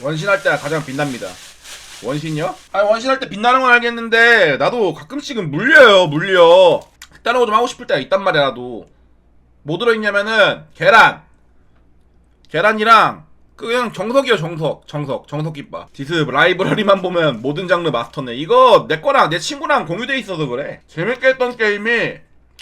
원신할 때가 가장 빛납니다. 원신이요? 아니 원신할 때 빛나는 건 알겠는데 나도 가끔씩은 물려요 물려. 다른 거 좀 하고 싶을 때가 있단 말이야 나도. 뭐 들어있냐면은 계란, 계란이랑 그 그냥 정석이요 정석 정석 정석 깃바 디스 라이브러리만 보면 모든 장르 마스터네 이거 내 거랑 내 친구랑 공유돼 있어서 그래 재밌게 했던 게임이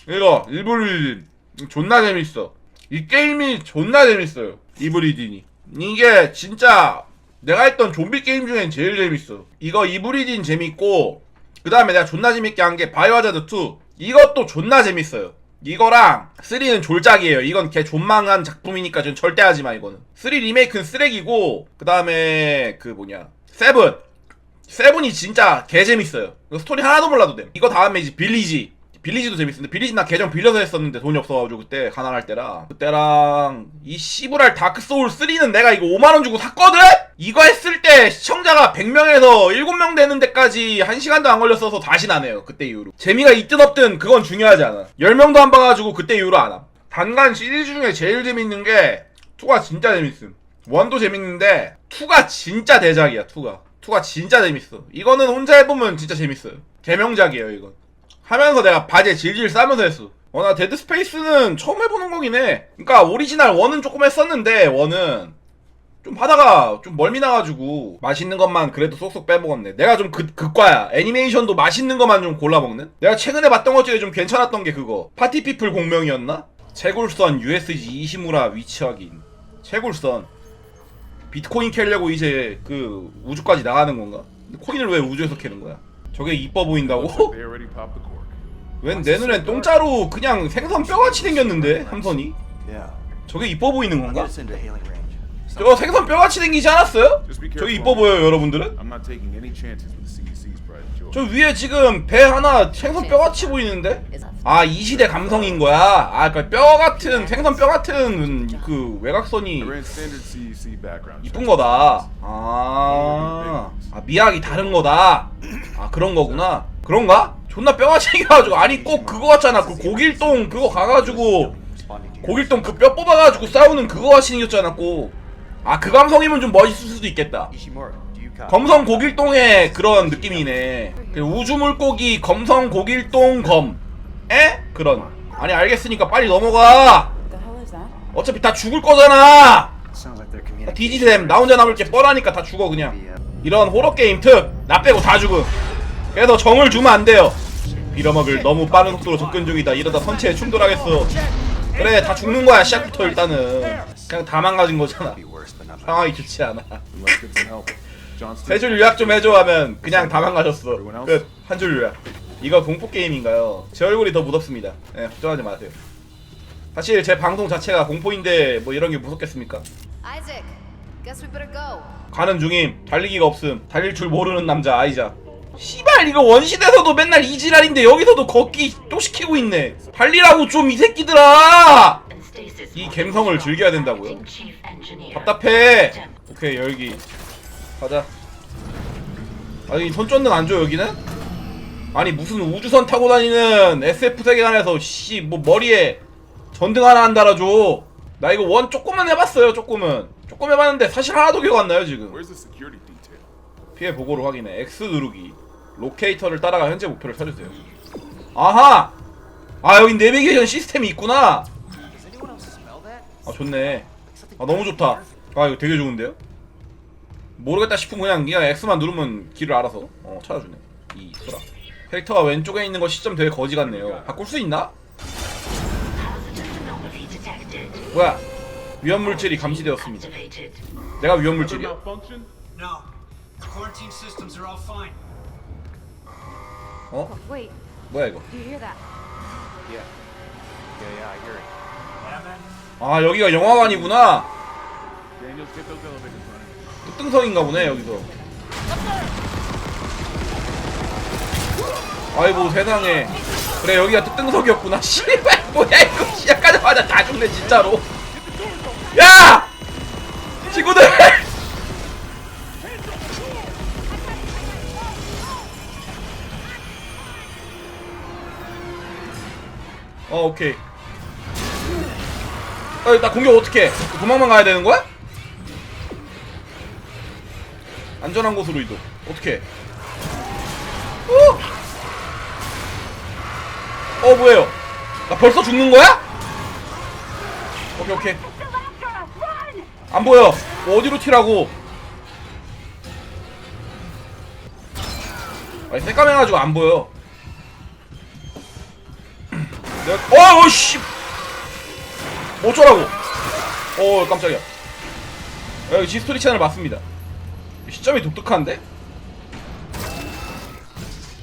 이거 이브리딘 존나 재밌어 이 게임이 존나 재밌어요 이브리딘이 이게 진짜 내가 했던 좀비 게임 중엔 제일 재밌어 이거 이브리딘 재밌고 그 다음에 내가 존나 재밌게 한 게 바이오하자드 2 이것도 존나 재밌어요 이거랑 3는 졸작이에요. 이건 개 존망한 작품이니까 전 절대 하지 마 이거는. 3 리메이크는 쓰레기고 그 다음에 그 뭐냐 세븐 세븐이 진짜 개 재밌어요. 스토리 하나도 몰라도 돼. 이거 다음에 이제 빌리지. 빌리지도 재밌었는데 빌리지 나 계정 빌려서 했었는데 돈이 없어가지고 그때 가난할 때랑 그때랑 이 씨부랄 다크 소울 3는 내가 이거 5만 원 주고 샀거든. 이거 했을 때 시청자가 100명에서 7명 되는 데까지 1시간도 안 걸렸어서 다시 나네요. 그때 이후로. 재미가 있든 없든 그건 중요하지 않아. 10명도 안 봐가지고 그때 이후로 안 함. 단간 시리즈 중에 제일 재밌는 게 2가 진짜 재밌음. 1도 재밌는데 2가 진짜 대작이야. 2가. 2가 진짜 재밌어. 이거는 혼자 해보면 진짜 재밌어요. 개명작이에요 이건. 하면서 내가 바지에 질질 싸면서 했어. 어, 나 데드 스페이스는 처음 해보는 거긴 해. 그니까 오리지널 1은 조금 했었는데 1은 좀 하다가 좀 멀미 나가지고 맛있는 것만 그래도 쏙쏙 빼먹었네. 내가 좀 그, 극과야. 애니메이션도 맛있는 것만 좀 골라먹는? 내가 최근에 봤던 것 중에 좀 괜찮았던 게 그거. 파티피플 공명이었나? 채굴선 USG 이시무라 위치 확인. 채굴선. 비트코인 캐려고 이제 그 우주까지 나가는 건가? 코인을 왜 우주에서 캐는 거야? 저게 이뻐 보인다고? 웬 내 눈엔 똥자루 그냥 생선 뼈같이 생겼는데 함선이? Yeah. 저게 이뻐 보이는 건가? 저거 생선 뼈같이 생기지 않았어요? 저게. 이뻐 보여요 여러분들은? Joy. 저 위에 지금 배 하나 생선 뼈같이 보이는데? 아 이 시대 감성인 거야? 아 그러니까 뼈 같은 생선 뼈 같은 그 외곽선이 background 이쁜. 거다 아, 아 미학이 다른 거다 아 그런 거구나 그런가? 존나 뼈같이 생겨가지고. 아니 꼭 그거 같잖아. 그 고길동 그거 가가지고. 고길동 그 뼈 뽑아가지고 싸우는 그거 같이 생겼잖아 꼭아 그 감성이면 좀 멋있을 수도 있겠다? 검성 고길동의 그런 느낌이네. 그 우주 물고기 검성 고길동 검. 에? 그런. 아니 알겠으니까 빨리 넘어가? 어차피 다 죽을 거잖아. 뒤지셈 나 혼자 남을 게 뻔하니까 다 죽어 그냥. 이런 호러 게임 특 나 빼고 다 죽음. 그래서 정을 주면 안 돼요 빌어먹을 너무 빠른 속도로 접근 중이다. 이러다 선체에 충돌하겠어. 그래 다 죽는 거야 시작부터 일단은. 그냥 다 망가진 거잖아. 상황이 좋지 않아. We must get some help. John 세줄 요약 좀 해줘 하면 그냥 다 망가졌어. Everyone else? 끝. 한 줄 요약. 이거 공포 게임인가요? 제 얼굴이 더 무섭습니다. 네 걱정하지 마세요. 사실 제 방송 자체가 공포인데 뭐 이런 게 무섭겠습니까. 가는 중임. 달리기가 없음. 달릴 줄 모르는 남자 아이자 씨발 이거 원시대에서도 맨날 이지랄인데 여기서도 걷기 또 시키고 있네. 달리라고 좀 이 새끼들아! 이 갬성을 즐겨야 된다고요? 답답해. 오케이 열기. 가자. 아니 손전등 안 줘 여기는? 아니 무슨 우주선 타고 다니는 SF 세계관에서 씨 뭐 머리에 전등 하나 안 달아줘. 나 이거 원 조금은 해봤어요 조금은. 조금 해봤는데 사실 하나도 기억 안 나요 지금? 피해 보고를 확인해. X 누르기 로케이터를 따라가 현재 목표를 찾으세요. 아하! 아 여기 내비게이션 시스템이 있구나? 아 좋네. 아 너무 좋다. 아 이거 되게 좋은데요? 모르겠다 싶으면 그냥 그냥 X만 누르면 길을 알아서 어 찾아주네. 이 소라 캐릭터가 왼쪽에 있는 거 시점 되게 거지 같네요. 바꿀 수 있나? 뭐야? 위험 물질이 감지되었습니다. 내가 위험 물질이야? 어? Wait, 뭐야 이거 do you hear that? Yeah. Yeah, yeah, I hear it. Yeah, man. 아 여기가 영화관이구나 Daniels, get those elevators running. 특등석인가 보네 여기서 아이고 세상에 그래 여기가 특등석이었구나 씨발 뭐야 이거 시작하자마자 다 죽네 진짜로 야 친구들 어 오케이 어, 나 공격 어떻게 도망만 가야 되는 거야? 안전한 곳으로 이동. 어떻게? 어? 어 뭐예요? 나 벌써 죽는 거야? 오케이 오케이. 안 보여. 뭐 어디로 튀라고? 아니 새까매가지고 안 보여. 내가 어, 씨. 뭐 어쩌라고? 어, 깜짝이야. 여기 지스토리 채널 맞습니다. 시점이 독특한데?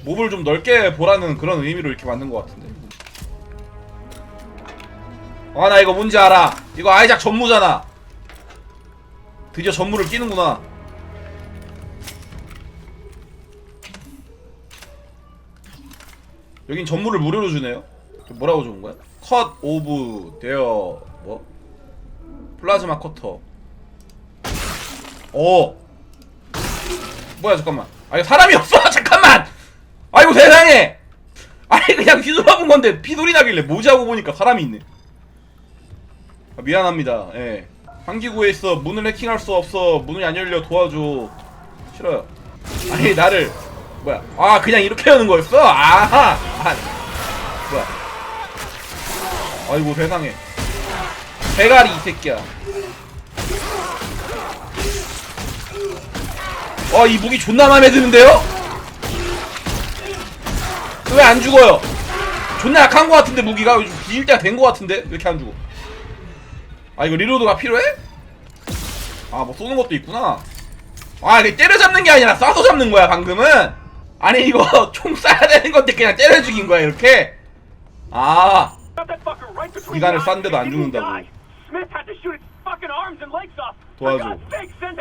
몹을 좀 넓게 보라는 그런 의미로 이렇게 만든 것 같은데. 아, 나 이거 뭔지 알아. 이거 아이작 전무잖아. 드디어 전무를 끼는구나. 여긴 전무를 무료로 주네요. 저 뭐라고 좋은 거야? 컷 오브 데어 뭐? 플라즈마 커터. 오. 뭐야 잠깐만. 아 이거 사람이 없어 잠깐만. 아이고 세상에. 아니 그냥 휘둘러본 건데 피돌이 나길래 뭐지 하고 보니까 사람이 있네. 아, 미안합니다. 예. 한기구에 있어 문을 해킹할 수 없어 문이 안 열려 도와줘. 싫어요. 아니 나를 뭐야? 아 그냥 이렇게 하는 거였어? 아하. 아, 뭐야? 아이고 세상에. 대가리 이 새끼야. 어, 이 무기 존나 마음에 드는데요? 왜 안 죽어요? 존나 약한 거 같은데 무기가 좀 비일 때가 된 거 같은데 왜 이렇게 안 죽어? 아 이거 리로드가 필요해? 아 뭐 쏘는 것도 있구나. 아 이게 때려잡는 게 아니라 쏴서 잡는 거야 방금은. 아니 이거 총 쏴야 되는 건데 그냥 때려 죽인 거야 이렇게. 아 기간을 쐈는데도 안 죽는다고. 도와줘.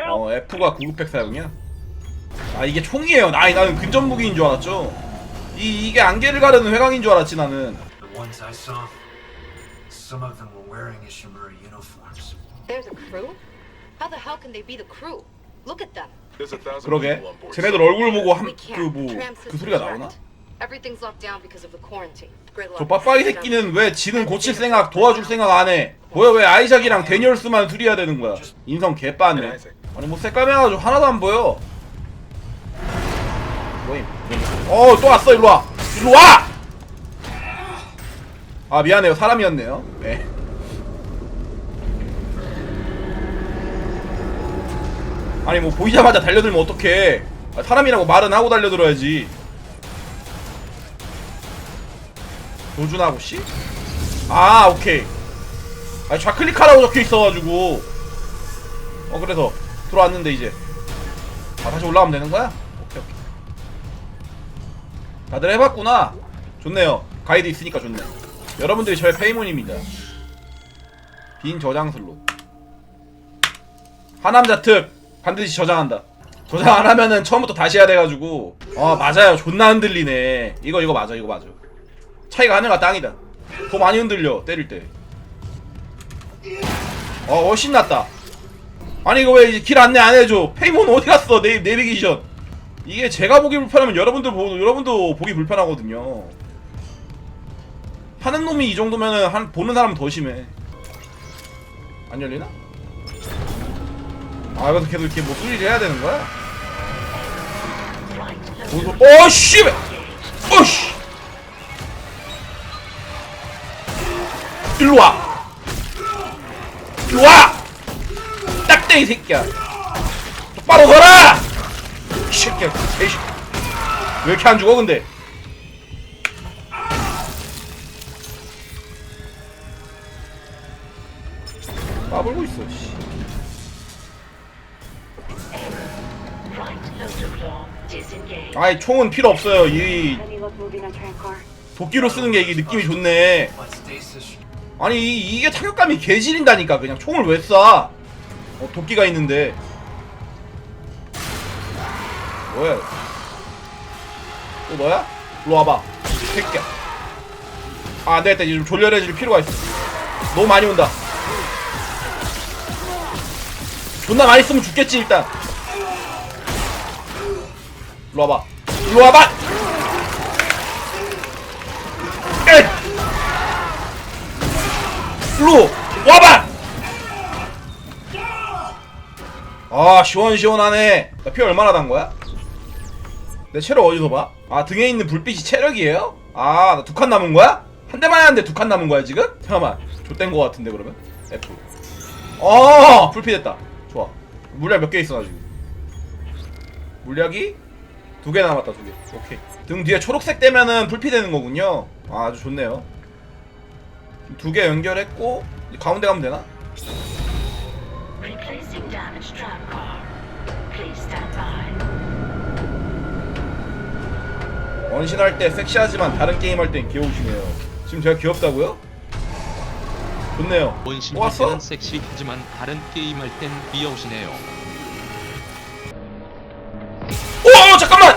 어 F가 구급팩 사용이야? 아 이게 총이에요. 나 나는 근접 무기인 줄 알았죠. 이 이게 안개를 가르는 회광인 줄 알았지 나는. The ones I saw, some of them were wearing Ishimura uniforms. They're the crew? How the hell can they be the crew? Look at them. There's a thousand 그러게. people on board. 쟤네들 얼굴 보고 We 한 can't. 그뭐 Tram 그 system's 소리가 나오나? Everything's locked down because of the quarantine. Gridlock. 저 빡빡이 새끼는 왜 지는 고칠 생각 도와줄 생각 안 해? 뭐야 왜 아이작이랑 데니얼스만 수리해야 되는 거야? 인성 개빠네. 아니 뭐 새까매가지고 하나도 안 보여. 뭐임? 어 또 왔어 일로 와. 일로 와. 아 미안해요 사람이었네요. 네. 아니 뭐 보이자마자 달려들면 어떡해? 아, 사람이라고 말은 하고 달려들어야지. 도준하고 씨? 아 오케이. 아 좌클릭하라고 적혀 있어가지고. 어 그래서 들어왔는데 이제. 아 다시 올라가면 되는 거야? 오케이 오케이. 다들 해봤구나. 좋네요. 가이드 있으니까 좋네. 여러분들이 저의 페이몬입니다. 빈 저장 슬롯 하남자 특! 반드시 저장한다. 저장 안 하면은 처음부터 다시 해야 돼가지고. 아 맞아요. 존나 흔들리네. 이거 이거 맞아. 이거 맞아 차이가 하늘과 땅이다. 더 많이 흔들려 때릴 때. 어, 어 신났다. 아니 이거 왜 길 안내 안 해줘? 페이몬 어디 갔어? 내 내비게이션. 이게 제가 보기 불편하면 여러분들 보 여러분도 보기 불편하거든요. 하는 놈이 이 정도면은 한 보는 사람은 더 심해. 안 열리나? 아 이것도 계속 이렇게 뭐 수리를 해야 되는 거야? 어 씨! 어 씨! 일로 와. 일로 와. 딱대 이 새끼야. 똑바로 서라. 이 새끼야, 개새 왜 이렇게 안 죽어 근데? 까불고 있어. 씨. 아이 총은 필요 없어요. 이 도끼로 쓰는 게 이게 느낌이 좋네. 아니 이, 이게 타격감이 개지린다니까. 그냥 총을 왜 쏴? 어 도끼가 있는데. 뭐야? 또 너야? 일로 와봐 새끼야. 아 안되겠다. 이제 좀 졸렬해질 필요가 있어. 너무 많이 온다. 존나 많이 쓰면 죽겠지 일단. 일로 와봐. 일로 와봐 일로 와봐! 아 시원시원하네 나 피 얼마나 단 거야? 내 체력 어디서 봐? 아 등에 있는 불빛이 체력이에요? 아 나 두 칸 남은 거야? 한 대만 하는데 두 칸 남은 거야 지금? 잠깐만 좆된 거 같은데 그러면? F 어 풀피 됐다 좋아 물약 몇 개 있어 나 지금 물약이 두 개 남았다 두개 오케이 등 뒤에 초록색 되면은 풀피 되는 거군요 아, 아주 좋네요 두 개 연결했고 가운데 가면 되나? 원신할 때 섹시하지만 다른 게임 할 땐 귀여우시네요 지금 제가 귀엽다고요? 좋네요 원신 왔어? 때는 섹시하지만 다른 게임 할 땐 귀여우시네요. 오 잠깐만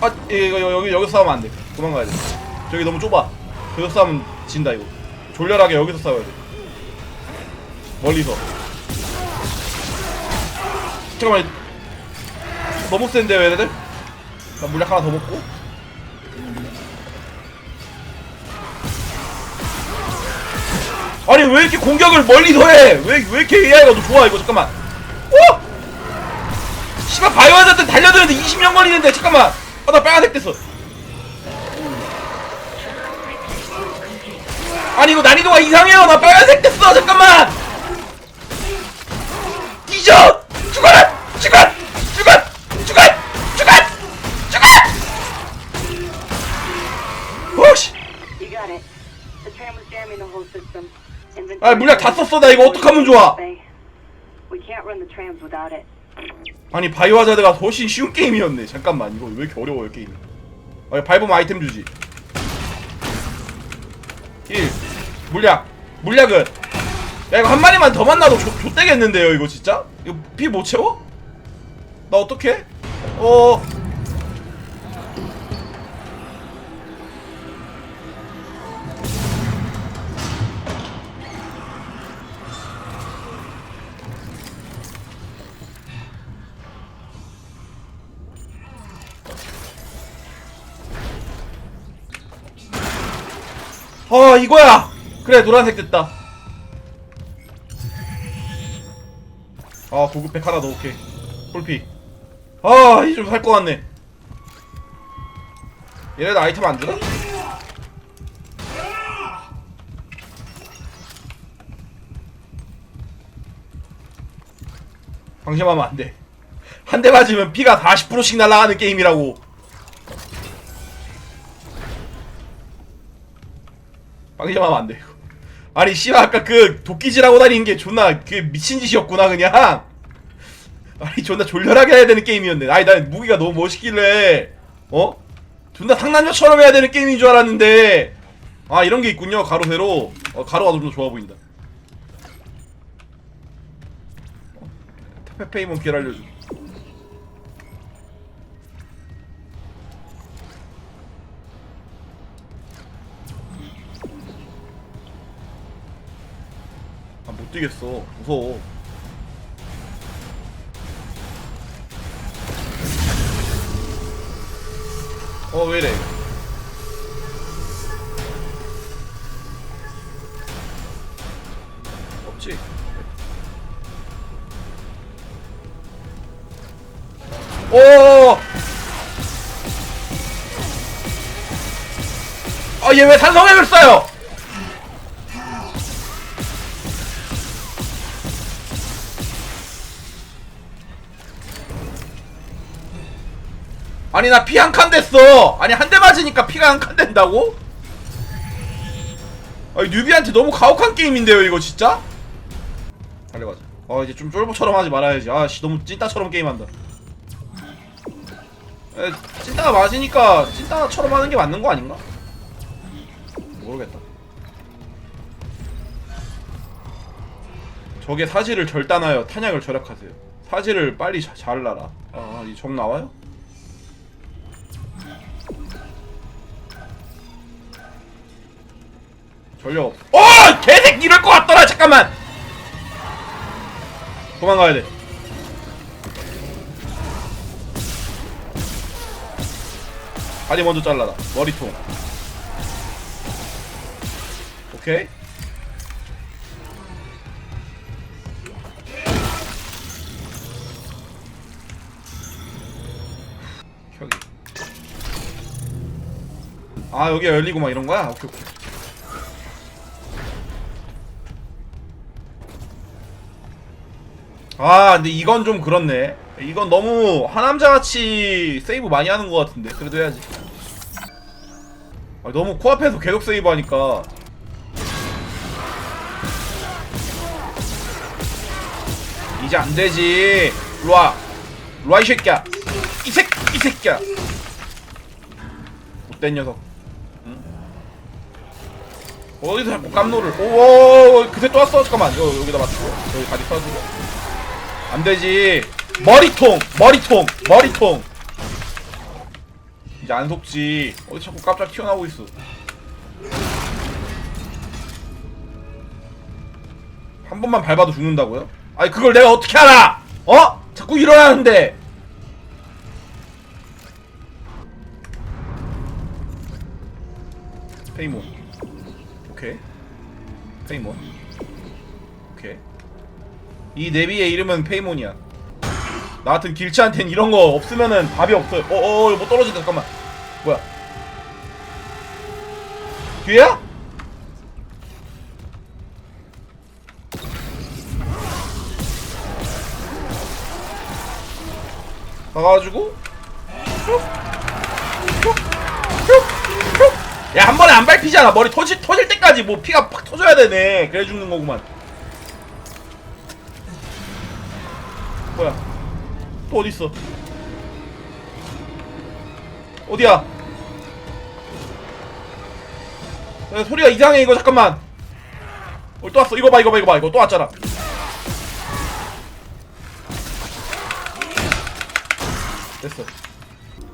아 이거 이거, 여기 여기서 싸우면 안 돼 도망가야 돼 저기 너무 좁아 저기서 싸우면 진다 이거. 졸렬하게 여기서 싸워야 돼. 멀리서. 잠깐만. 너무 센데요 얘네들? 나 물약 하나 더 먹고. 아니 왜 이렇게 공격을 멀리서 해? 왜, 왜 이렇게 AI가 더 좋아 이거? 잠깐만. 어? 씨발 바이오 하자드 달려드는데 20년 걸리는데 잠깐만. 아나 빨간색 됐어 아니 이거 난이도가 이상해요. 나 빨간색 됐어. 잠깐만. 뒤져 죽어라! 죽어! 죽어! 죽어! 죽어! 죽어! 오씨. System. 아 물약 다 썼어. 나 이거 어떡하면 좋아. 아니 바이오 하자드가 훨씬 쉬운 게임이었네. 잠깐만. 이거 왜 이렇게 어려워요 게임이? 아 밟으면 아이템 주지. 1 물약 물약은 야 이거 한 마리만 더 만나도 좆- 좆되겠는데요 이거 진짜? 이거 피 못 채워? 나 어떡해? 어... 아 이거야 그래 노란색 됐다. 아 고급팩 하나 더 오케이 폴피. 아 이제 좀살 것 같네. 얘네들 아이템 안 주나? 방심하면 안돼. 한 대 맞으면 피가 40%씩 날아가는 게임이라고. 방심하면 안 돼. 아니 씨발 아까 그 도끼질하고 다니는 게 존나 그 미친 짓이었구나 그냥. 아니 존나 졸렬하게 해야 되는 게임이었네. 아니 난 무기가 너무 멋있길래 어? 존나 상남자처럼 해야 되는 게임인 줄 알았는데 아 이런 게 있군요 가로 세로. 어 가로가 좀 더 좋아 보인다. 어, 페페이몬 길 알려줘. 뛰겠어 무서워 어 왜이래 없지 오! 아, 얘 왜 산성액을 써요? 아니 나 피 한 칸 됐어 아니 한 대 맞으니까 피가 한 칸 된다고? 아니 뉴비한테 너무 가혹한 게임인데요 이거 진짜? 달려가자 아 이제 좀 쫄보처럼 하지 말아야지 아씨 너무 찐따처럼 게임한다 에, 찐따가 맞으니까 찐따처럼 하는 게 맞는 거 아닌가? 모르겠다 적의 사지를 절단하여 탄약을 절약하세요 사지를 빨리 자, 잘라라 아이 적 나와요? 전력 없어. 어! 개색 이럴 것 같더라. 잠깐만. 도망가야 돼. 다리 먼저 잘라라. 머리통. 오케이. 아 여기가 열리고 막 이런 거야? 오케이 오케이. 아 근데 이건 좀 그렇네 이건 너무 하남자같이 세이브 많이 하는 것 같은데 그래도 해야지 아, 너무 코앞에서 계속 세이브 하니까 이제 안 되지 일로와 일로와 이 새끼야 이 새끼 이 새끼야 못된 녀석 응? 어디서 자꾸 깜노를 오오 그새 또 왔어 잠깐만 이거 여기다 맞추고 여기 다리 써주고 안 되지. 머리통 머리통 머리통. 이제 안 속지. 어디 자꾸 깜짝 튀어나오고 있어. 한 번만 밟아도 죽는다고요? 아니 그걸 내가 어떻게 알아? 어? 자꾸 일어나는데. 페이몬. 오케이. 페이몬 이 내비의 이름은 페이몬이야 나 같은 길치한텐 이런 거 없으면은 답이 없어요 어어 뭐 떨어진다. 잠깐만. 뭐야? 뒤에야? 가가지고? 야 한 번에 안 밟히잖아. 머리 터질 터질 때까지 뭐 피가 팍 터져야 되네. 그래 죽는 거구만 또 어디 있어? 어디야? 야, 소리가 이상해 이거. 잠깐만. 어, 또 왔어. 이거 봐 이거 봐 이거 봐. 이거 또 왔잖아. 됐어.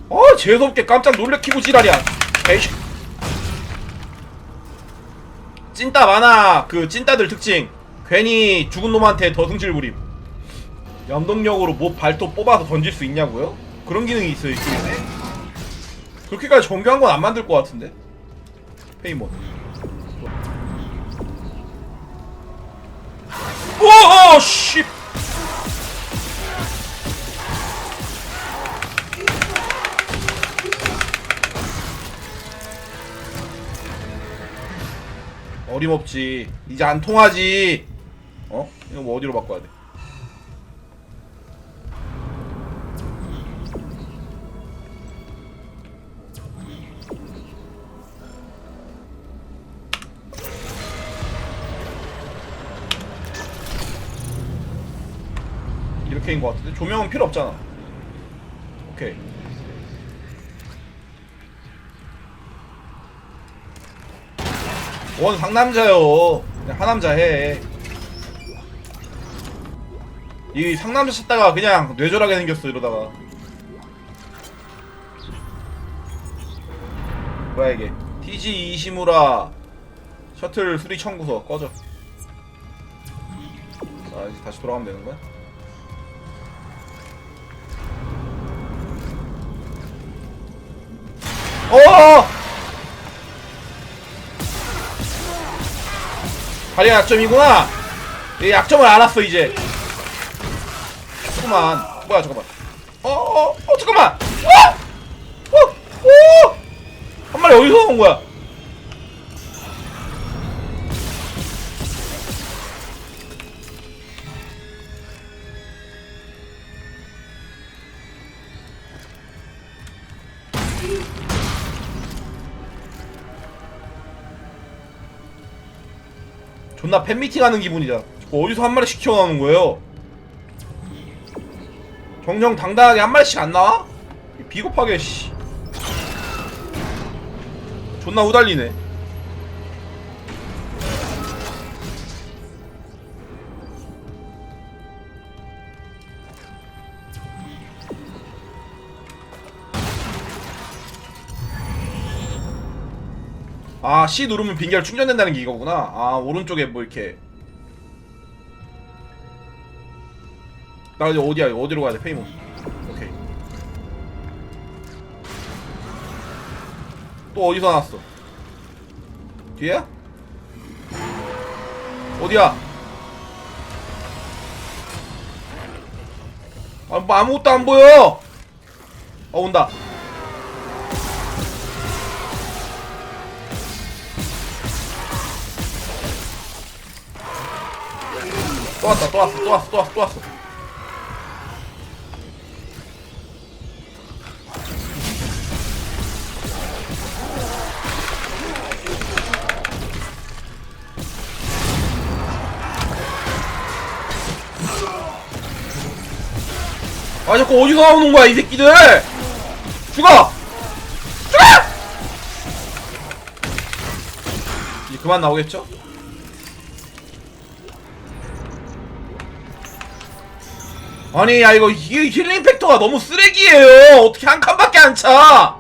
어 재수없게 깜짝 놀래키고 지랄이야. 에이씨. 찐따 많아 그 찐따들 특징. 괜히 죽은 놈한테 더 승질 부림 염동력으로 뭐 발톱 뽑아서 던질 수 있냐고요? 그런 기능이 있어요 이쪽에. 그렇게까지 정교한 건 안 만들 것 같은데? 페이몬. 오오 씨! 어림없지. 이제 안 통하지. 어? 이거 뭐 어디로 바꿔야 돼 이렇게인 것 같은데? 조명은 필요 없잖아. 오케이. 원 상남자요. 그냥 하남자 해 이 상남자 찾다가 그냥 뇌절하게 생겼어 이러다가. 뭐야 이게? TG 이시무라 셔틀 수리 청구서 꺼져. 자 이제 다시 돌아가면 되는 거야? 다리가 약점이구나. 이 약점을 알았어 이제. 잠깐만. 뭐야 잠깐만. 어, 어, 어 잠깐만. 어, 어, 어. 한 마리 어디서 온 거야? 존나 팬미팅 하는 기분이다. 어디서 한 마리씩 튀어나오는 거예요? 정정당당하게 한 마리씩 안 나와? 비겁하게 씨. 존나 후달리네. 아 C 누르면 빙결 충전된다는 게 이거구나. 아 오른쪽에 뭐 이렇게. 나 이제 어디야? 어디로 가야 돼? 페이몬 오케이. 또 어디서 났어? 뒤에야? 어디야? 아, 뭐 아무것도 안 보여! 어 온다 또 왔다 또 왔어 또 왔어 또 왔어 또 왔어. 아 자꾸 어디서 나오는 거야 이 새끼들? 죽어! 죽어! 이제 그만 나오겠죠? 아니 야 이거 이 힐링 팩터가 너무 쓰레기예요. 어떻게 한 칸밖에 안차